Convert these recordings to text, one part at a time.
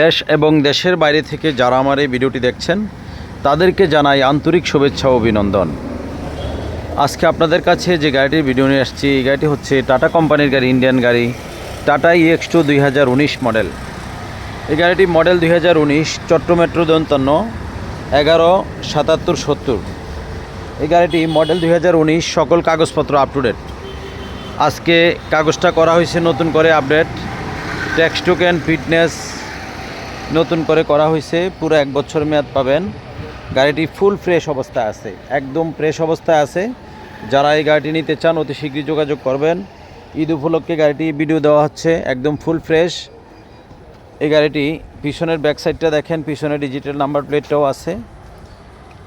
দেশ এবং দেশের বাইরে থেকে যারা আমার এই ভিডিওটি দেখছেন, তাদেরকে জানাই আন্তরিক শুভেচ্ছা ও অভিনন্দন। আজকে আপনাদের কাছে যে গাড়িটির ভিডিও নিয়ে আসছি, এই গাড়িটি হচ্ছে টাটা কোম্পানির গাড়ি, ইন্ডিয়ান গাড়ি, টাটা ইএক্স টু দুই হাজার উনিশ মডেল। এই গাড়িটি মডেল দুই হাজার উনিশ চট্ট মেট্রো দন্তান্ন এগারো সাতাত্তর সত্তর। এই গাড়িটি মডেল দুই হাজার উনিশ, সকল কাগজপত্র আপ টু ডেট আজকে কাগজটা করা হয়েছে নতুন করে আপডেট ট্যাক্স টোকেন ফিটনেস নতুন করে করা হয়েছে। পুরো এক বছর মেয়াদ পাবেন। গাড়িটি ফুল ফ্রেশ অবস্থায় আছে। একদম ফ্রেশ অবস্থায় আছে। যারা এই গাড়িটি নিতে চান, অতি শীঘ্রই যোগাযোগ করবেন। ঈদ উপলক্ষে গাড়িটি ভিডিও দেওয়া হচ্ছে। একদম ফুল ফ্রেশ এই গাড়িটি পিছনের ব্যাক সাইডটা দেখেন, পিছনে ডিজিটাল নাম্বার প্লেটটাও আছে।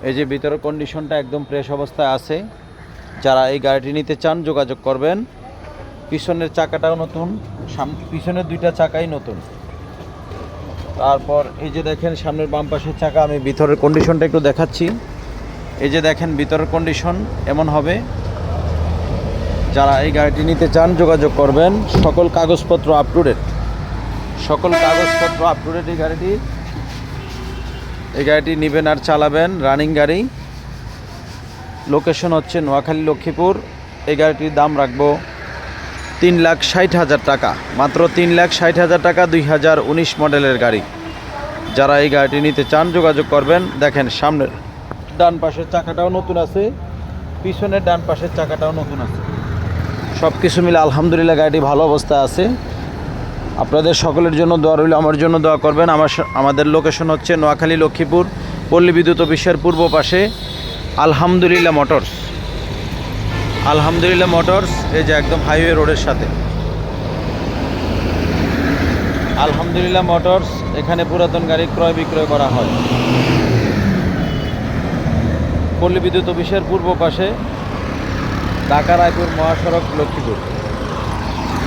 এই যে ভিতরের কন্ডিশনটা একদম ফ্রেশ অবস্থায় আছে। যারা এই গাড়িটি নিতে চান, যোগাযোগ করবেন। পিছনের চাকাটাও নতুন পিছনের দুইটা চাকাই নতুন। তারপর এই যে দেখেন সামনের বাম পাশের চাকা, আমি ভিতরের কন্ডিশনটা একটু দেখাচ্ছি। এই যে দেখেন ভিতরের কন্ডিশন এমন হবে। যারা এই গাড়িটি নিতে চান, যোগাযোগ করবেন। সকল কাগজপত্র আপ টু ডেট সকল কাগজপত্র আপ টু ডেট এই গাড়িটি। এই গাড়িটি নেবেন আর চালাবেন রানিং গাড়ি। লোকেশন হচ্ছে নোয়াখালী লক্ষ্মীপুর এই গাড়িটির দাম রাখব তিন লাখ ষাট হাজার টাকা। মাত্র তিন লাখ ষাট হাজার টাকা দুই হাজার উনিশ মডেলের গাড়ি। যারা এই গাড়িটি নিতে চান, যোগাযোগ করবেন। দেখেন সামনের ডান পাশের চাকাটাও নতুন আছে, পিছনের ডান পাশের চাকাটাও নতুন আছে। সব কিছু মিলে আলহামদুলিল্লাহ গাড়িটি ভালো অবস্থায় আছে। আপনাদের সকলের জন্য দোয়া রইল, আমার জন্য দোয়া করবেন। আমার আমাদের লোকেশন হচ্ছে নোয়াখালী লক্ষ্মীপুর, পল্লী বিদ্যুৎ অফিসের পূর্ব পাশে আলহামদুলিল্লাহ মোটরস। আলহামদুলিল্লাহ মোটরস, এই যে একদম হাইওয়ে রোডের সাথে। আলহামদুলিল্লাহ মোটরস, এখানে পুরাতন গাড়ি ক্রয় বিক্রয় করা হয়। পল্লী বিদ্যুৎ অফিসের পূর্ব পাশে ঢাকা রায়পুর মহাসড়ক লক্ষ্মীপুর।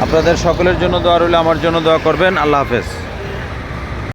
আপনাদের সকলের জন্য দোয়া রইল, আমার জন্য দোয়া করবেন। আল্লাহ হাফেজ।